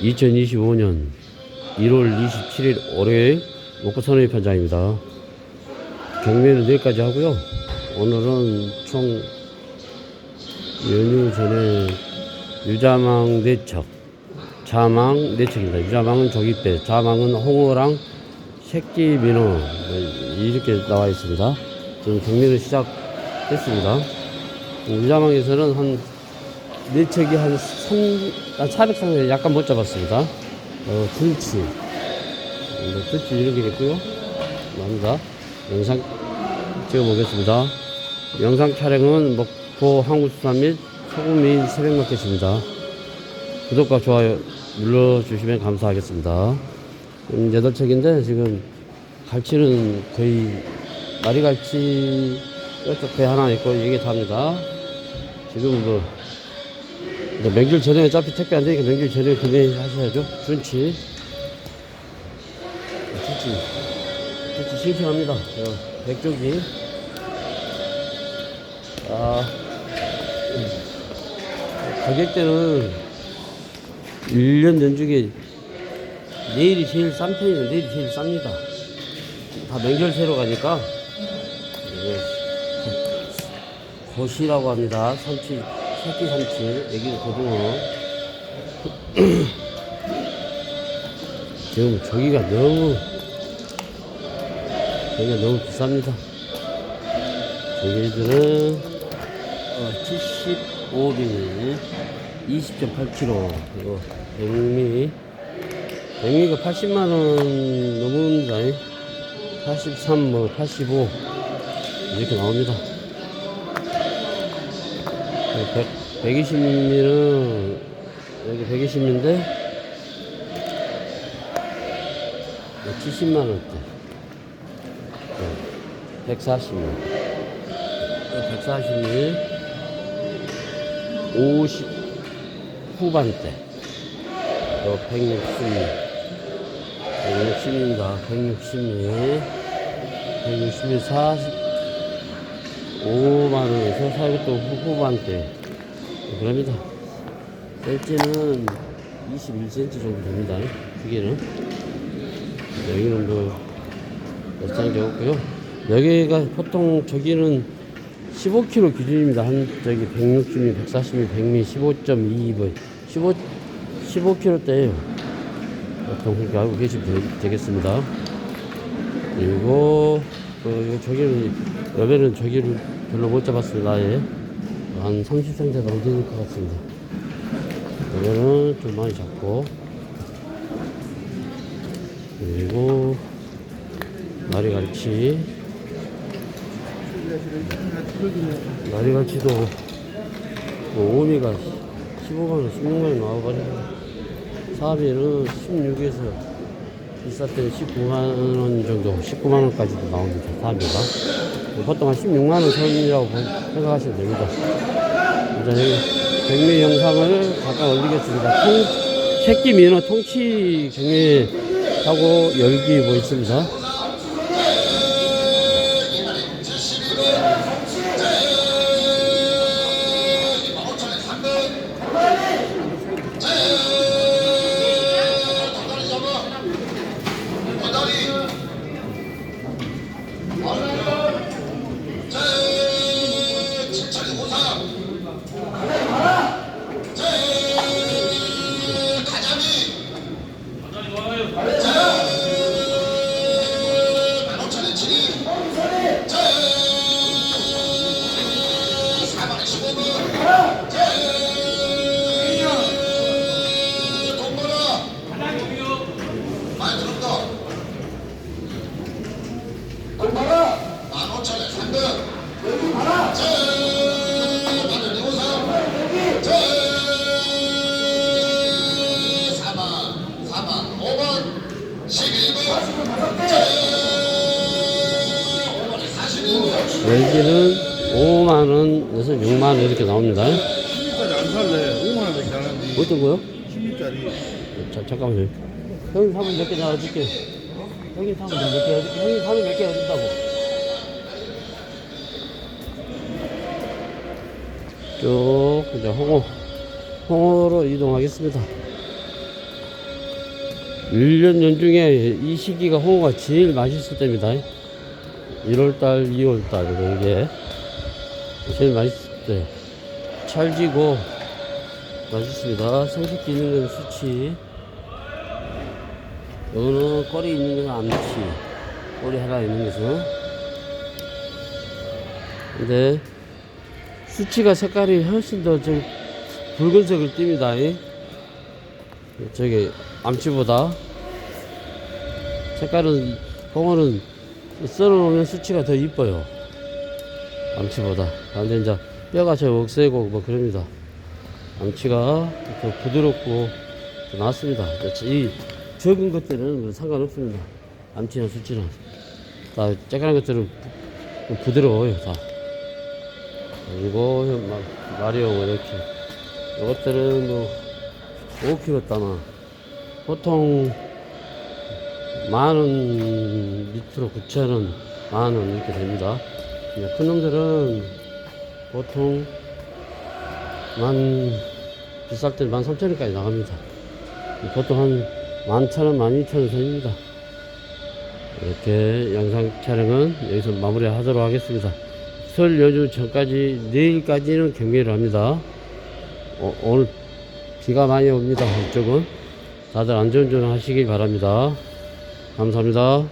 2025년 1월 27일 월요일 먹고 선의 편장입니다. 경매는 내일까지 하고요. 오늘은 총 연휴 전에 유자망 4척, 자망 4척입니다. 유자망은 조기배, 자망은 홍어랑 새끼 민어 이렇게 나와 있습니다. 지금 경매를 시작했습니다. 유자망에서는 한 4척이 한, 3, 한 400상에 약간 못 잡았습니다. 어, 둔치. 네, 둔치 이렇게 됐고요. 남자. 영상 찍어 보겠습니다. 영상 촬영은 먹고 한국수산 및 소금민 새벽마켓입니다. 구독과 좋아요 눌러주시면 감사하겠습니다. 음, 8척인데 지금 갈치는 거의 마리갈치 이쪽 배 하나 있고 이게 답니다. 지금 뭐 이제 명절 전에 어차피 택배 안 되니까 명절 전에 구매하셔야죠. 준치. 준치. 준치 싱싱합니다. 어, 백조기. 아, 음. 가격대는 1년 연중에 내일이 제일 싼 편이에요. 내일이 제일 쌉니다. 다 명절 새로 가니까. 이게 고시라고 합니다. 삼치, 새끼 삼치, 여기는 고등어. 지금 저기가 너무, 저기가 너무 비쌉니다. 저기들은 어, 75mm, 20.8kg, 그리고 백미, 백미가 80만원 넘습니다. 83, 뭐, 85, 이렇게 나옵니다. 120mm는 여기 120mm인데? 70만 원대. 140mm 140mm 50 후반대. 160mm 160입니다 160mm 160mm 40 5만원에서 사육도 후반대 그럽니다. 셀지는 21cm 정도 됩니다. 크기는. 여기는 뭐 몇 장이 없고요. 여기가 보통 저기는 15kg 기준입니다. 한 저기 160mm 140mm 100mm 15.22 15 15kg대예요. 보통 그렇게 알고 계시면 되 겠습니다. 그리고 그 저기는 여배는 저기를 별로 못 잡았습니다. 아예 한 30cm 넘기는 것 같습니다. 여배는 좀 많이 잡고 그리고 나리갈치 나리갈치도 뭐 오미가 15만원 16만원 나와버리고 사비는 16에서 때는 19만원 정도 19만원까지도 나옵니다 사비가 보통 한 16만원 선이라고 생각하시면 됩니다. 이제 경매 영상을 잠깐 올리겠습니다. 통, 새끼 민어 통치 경매하고 열기 뭐 있습니다 열기는 5만원에서 6만 원 이렇게 나옵니다 10일짜리 안 살래. 5만 원밖에 안 하는데. 어떤 거요? 10일짜리. 자, 잠깐만요. 형님 사면 몇개 나와줄게. 형님 사면 몇개 어줄게. 형님 사면 몇개 어준다고. 쭉 이제 홍어 홍어로 이동하겠습니다. 1년 연중에 이 시기가 홍어가 제일 맛있을 때입니다. 1월달, 2월달 이게 제일 맛있을 때 찰지고 맛있습니다. 생식기 있는 건 수치 요거는 꼬리 있는 건 암치 꼬리 하나 있는 것은 근데 수치가 색깔이 훨씬 더 좀 붉은색을 띱니다. 이. 저기 암치보다 색깔은 홍어는 썰어놓으면 수치가 더 이뻐요. 암치보다. 근데 이제 뼈가 저 억세고 뭐 그럽니다. 암치가 더 부드럽고 더 낫습니다. 이 적은 것들은 뭐 상관없습니다. 암치나 수치나 다 쬐끄란 것들은 부- 부드러워요 다. 그리고 막 마리오 이렇게 이것들은 뭐 5kg 따나 보통 만원 밑으로 9천원 만원 이렇게 됩니다 큰 놈들은 보통 만 비쌀 때는 만 삼천원까지 나갑니다 보통 한 만천원 만 이천원 선입니다 이렇게 영상 촬영은 여기서 마무리 하도록 하겠습니다 설 연휴 전까지 내일까지는 경매를 합니다 어, 오늘 비가 많이 옵니다. 이쪽은 다들 안전운전 하시길 바랍니다. 감사합니다.